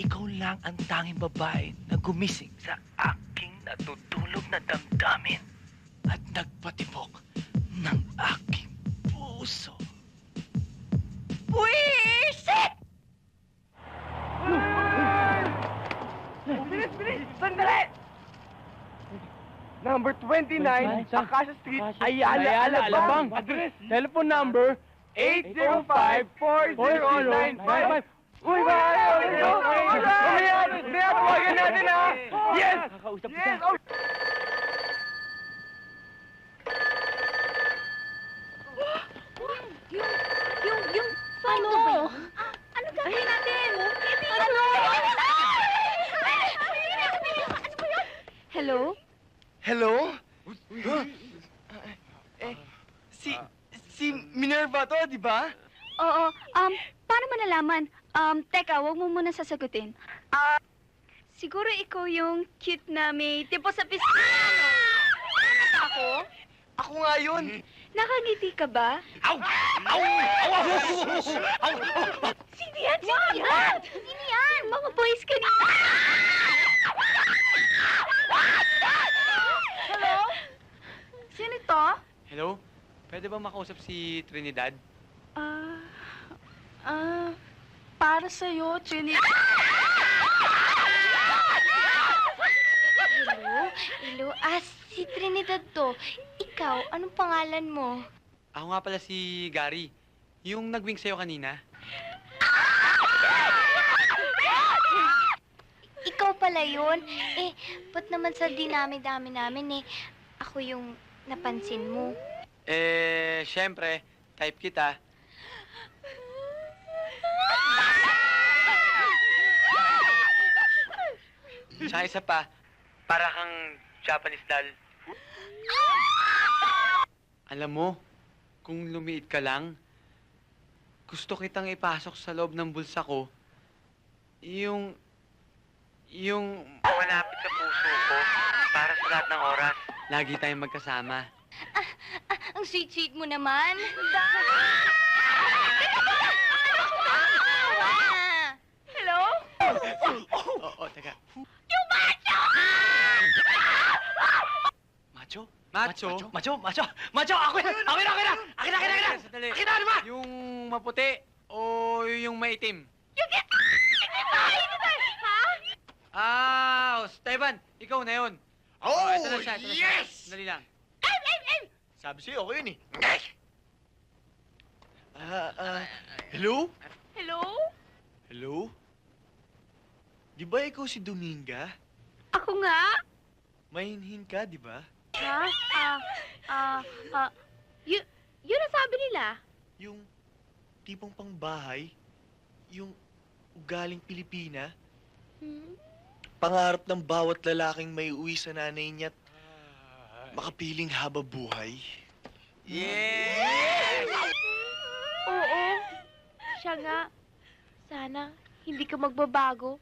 ikaw lang ang tanging babae na gumising sa aking natutulog na damdamin at nagpatibok ng aking puso. Wisit! Bilis, bilis! Sandali! Number 29, Acacia Street, Ayala, Alabang. Address, telephone number 805-409-55. Uy, ba? Umayan! Tinapawagan natin, ha? Yes! Yes! Oh, Yung, yung, yung phone ano? ba yun? ano gagawin natin? Ano? Hello? Hello? Huh? Eh, si, si Minerva to, di ba? Oo, um, paano mo nalaman? Um, teka, wag mo muna sasagutin. Ah, siguro ikaw yung cute na may tipo sa pisngi, ano? Ano ako? Ako nga yun. Nakangiti ka ba? Aw! Aw! Aw! Aw! Sino yan? Sino yan? Sino yan? Mga boys kanina. Hello? Sino to? Hello? Pwede ba makausap si Trinidad? Ah, ah, para sa'yo, Trinity. Hello? Hello? Ah, si Trinidad to. Ikaw, anong pangalan mo? Ako nga pala si Gary. Yung nag-wing sa'yo kanina. Ikaw pala yun? Eh, ba't naman sa dinami-dami namin eh, ako yung napansin mo? Eh, syempre, type kita. Tsaka isa pa, para kang Japanese doll. Alam mo, kung lumiit ka lang, gusto kitang ipasok sa loob ng bulsa ko, yung, yung malapit sa puso ko, para sa lahat ng oras, lagi tayong magkasama. Ah, ang sweet-sweet mo naman. Hello? Oo, teka. Macho? Macho? Macho? Macho? Ako yan! Ako yan! Ako yan! Ako yan! Ako yan! Ako yan! Sandali. Akin na, ano ba? Yung maputi o yung maitim? Ah, oh, Stevan, ikaw na yun. Oh, ito na siya, ito na siya. yes! Dali lang. Sabi sa'yo, ako yun eh. Ah, ah, hello? Hello? Hello? Di ba ikaw si Dominga? Ako nga? Mahinhin ka, di ba? Ha? Ah, ah, ah, y- yun ang sabi nila. Yung tipong pangbahay, yung ugaling Pilipina, Hmm? pangarap ng bawat lalaking may uwi sa nanay niya't makapiling haba buhay. Oo. Siya nga. Sana hindi ka magbabago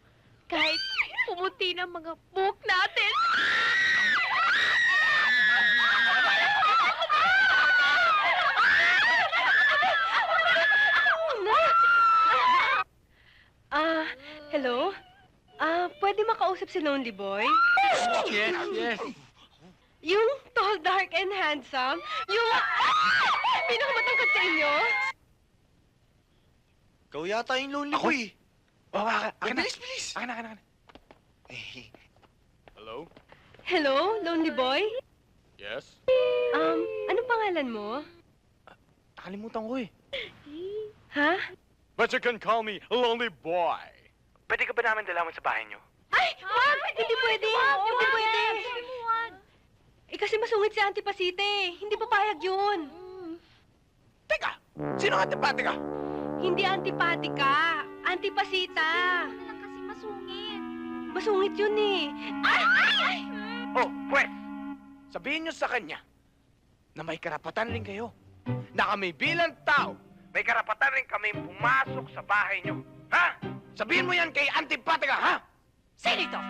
kahit pumuti ng mga buhok natin. Hello? Ah, pwede makausap si Lonely Boy? Yes, yes. Yung tall, dark, and handsome? Yung pinakamatangkad sa inyo? Ikaw yata yung lonely Ako? boy. Oh, akin, Ay, akin na! bilis, bilis! Akin na, akin na, akin na. Eh, Hello? Hello, Lonely Boy? Yes? Um, anong pangalan mo? Nakalimutan ko eh. Ha? But you can call me Lonely Boy. Pwede ka ba namin dalawin sa bahay niyo? Ay, wag! Hindi pwede! Hindi pwede! Eh, kasi masungit si Auntie Pasite. Hindi papayag yun. Teka! Sino ang antipati ka? Hindi antipatika. Antipasita. Kasi masungit. Masungit yun eh. Oh, pwes! Sabihin niyo sa kanya na may karapatan rin kayo. Na kami bilang tao, may karapatan rin kami pumasok sa bahay niyo. Ha? Sabihin mo yan kay Antipatica, ha? Sino ito?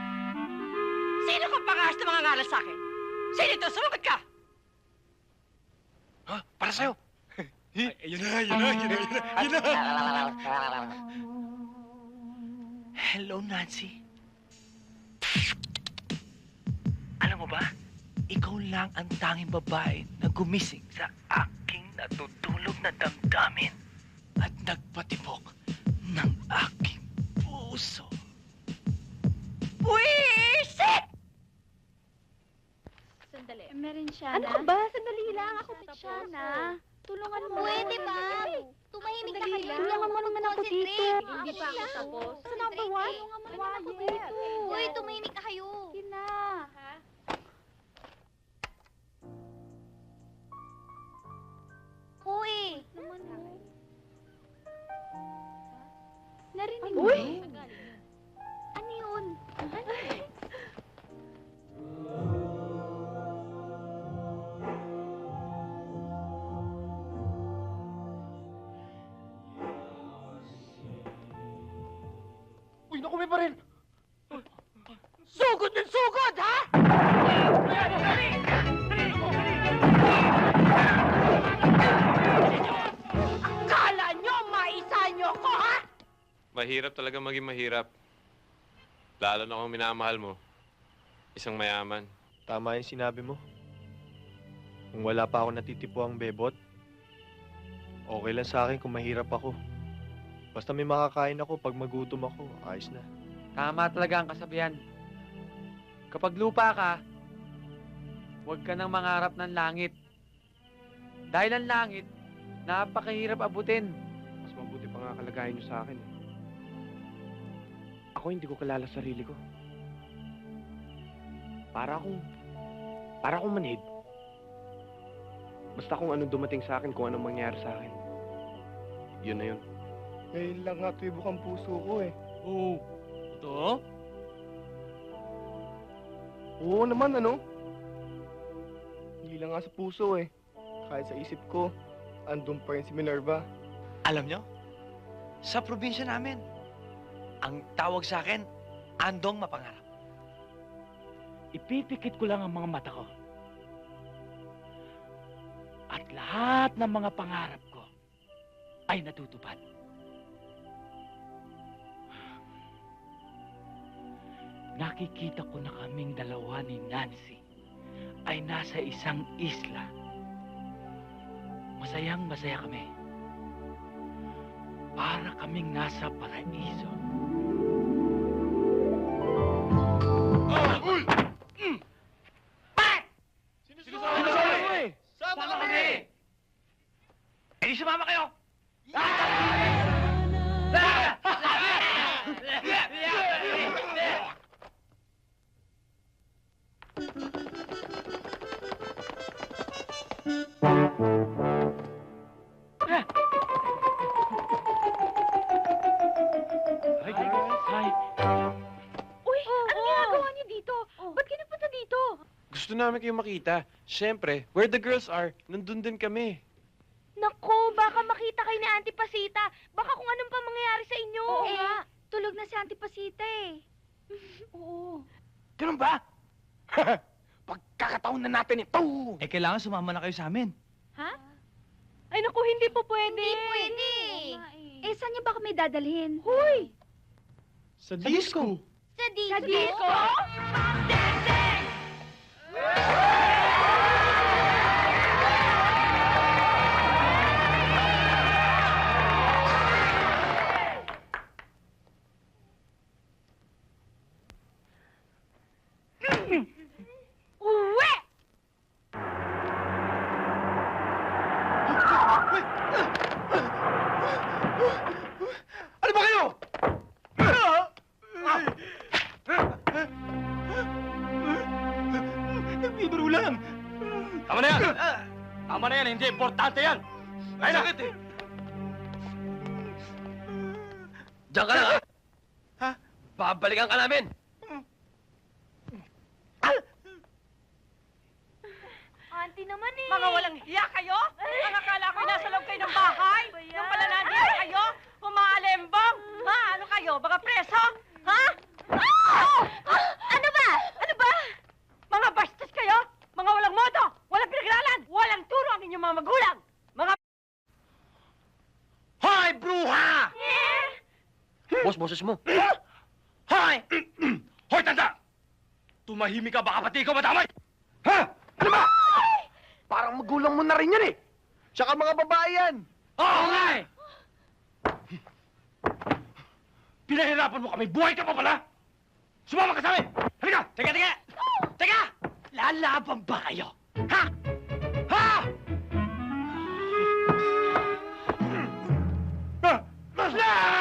Sino kang pangalas na mga ngalas sa akin? Sino ito? Sumagot ka! Ha? Para sa'yo. yun na, yun na, yun na, yun na, yun na. Hello, Nancy. Alam mo ba, ikaw lang ang tanging babae na gumising sa aking natutulog na damdamin at nagpatibok ng aking puso. Sandali. Meron siya Ano ka ba? Sandali lang. Ako Siya na. Tulungan mo. Pwede ba? Tumahimik na kayo. Tulungan mo naman ako dito. Hindi pa ako tapos. Sa number one? Tulungan mo naman ako dito. Uy, tumahimik na kayo. Sige na. Uy. Naman. Narinig mo? Uy! Naku, may pa rin! Sugod ng sugod, ha? Akala nyo, maisa nyo ko, ha? Mahirap talaga maging mahirap. Lalo na kung minamahal mo. Isang mayaman. Tama yung sinabi mo. Kung wala pa ako natitipo ang bebot, okay lang sa akin kung mahirap ako. Basta may makakain ako pag magutom ako, ayos na. Tama talaga ang kasabihan. Kapag lupa ka, huwag ka nang mangarap ng langit. Dahil ang langit, napakahirap abutin. Mas mabuti pa nga kalagayan niyo sa akin. eh. Ako hindi ko kalala sarili ko. Para akong... Para akong manhid. Basta kung anong dumating sa akin, kung anong mangyari sa akin. Yun na yun. Ngayon lang nga tibok ang puso ko eh. Oo. Ito? Oo naman, ano? Hindi lang nga sa puso eh. Kahit sa isip ko, andun pa rin si Minerva. Alam nyo, sa probinsya namin, ang tawag sa akin, Andong Mapangarap. ipipikit ko lang ang mga mata ko. At lahat ng mga pangarap ko ay natutupad. Nakikita ko na kaming dalawa ni Nancy ay nasa isang isla. Masayang masaya kami. Para kaming nasa paraiso. Gusto namin kayo makita. Siyempre, where the girls are, nandun din kami. Naku, baka makita kayo ni Auntie Pasita. Baka kung anong pa mangyayari sa inyo. Oo nga. Tulog na si Auntie Pasita eh. Oo. Ganun ba? Pagkakataon na natin ito! Eh, kailangan sumama na kayo sa amin. Ay, naku, hindi po pwede. Hindi pwede. Eh, saan niyo ba kami dadalhin? Huy! Sa disco! Sa disco? Sa disco? Uwe! Hindi importante yan! Ay, nakit eh! Diyan ka lang, ha? Ha? Babalikan ka namin! Auntie naman eh. Mga walang hiya kayo? Ang akala ko nasa loob kayo ng bahay? Yung pala nandito kayo? Umaalembong? Ha? Ano kayo? Baka preso? Ha? Ah! Ano ba? Ano ba? Mga bastos kayo? Mga walang modo? Walang pinag-aralan? Walang turo ang inyong mga magulang? Mga... Hoy, bruha! Eh? Boss, boses mo. madamay! Hoy, tanda! Tumahimik ka, baka pati ikaw madamay! Ha? Ano ba? Parang magulang mo na rin yan eh. Tsaka mga babae yan. Oo nga eh! Pinahirapan mo kami, buhay ka pa pala! Sumama ka sa amin! Halika! Teka, teka! Teka! Lalaban ba kayo? Ha? Ha? Tayo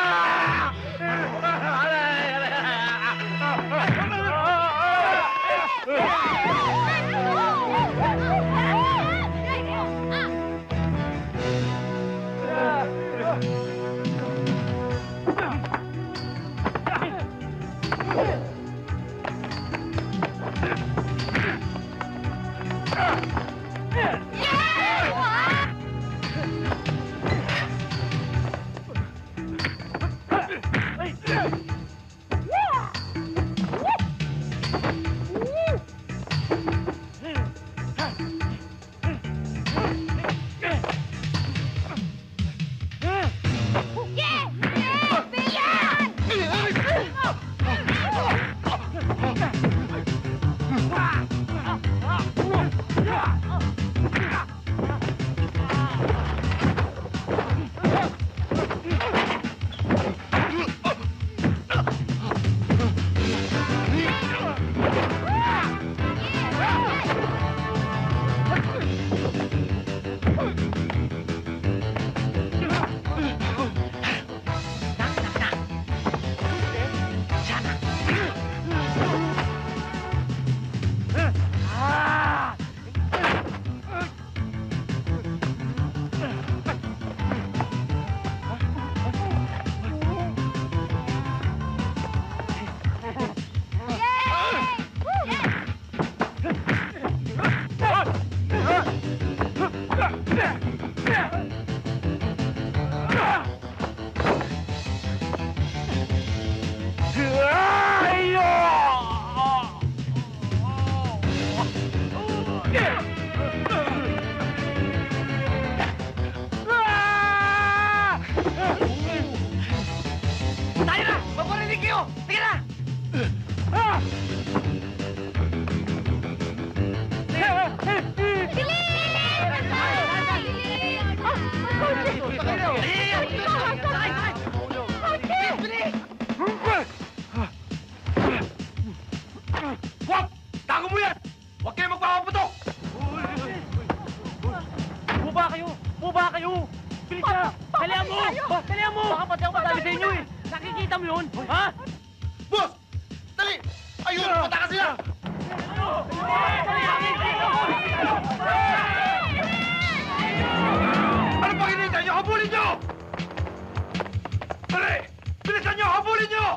Bilisan nyo!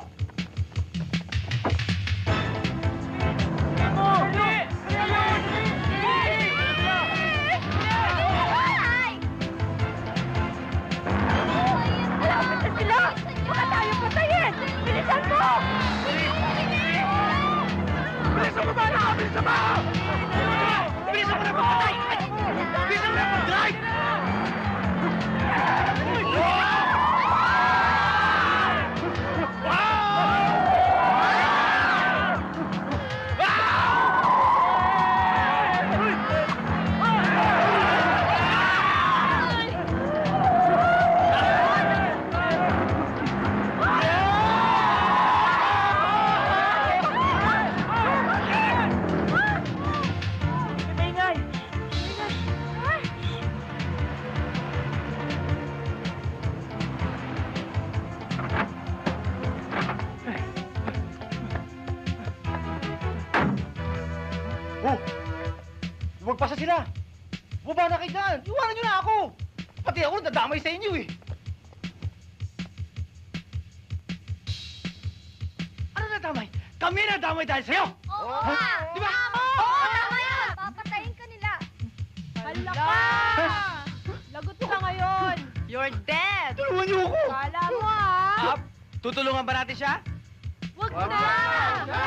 Habulin nyo! Bilisan mo ba! Bilisan mo! Bilisan mo na magpatay! Magpasa sila! Baba na kayo dyan! Iwanan nyo na ako! Pati ako nadamay sa inyo eh! Ano nadamay? Kami nadamay dahil sa'yo! Oo Ha? nga! Di ba? Oo, tama yan! Papatayin ka nila. Hala ka! Lagot ka ngayon! You're dead! Tulungan niyo ako! Kala mo ah! Tutulungan ba natin siya? Wag Wag na! na!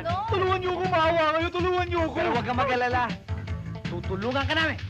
Naku, tulungan niyo ako! Maawa kayo! Tulungan niyo ako! Pero huwag kang mag-alala. Tutulungan ka namin.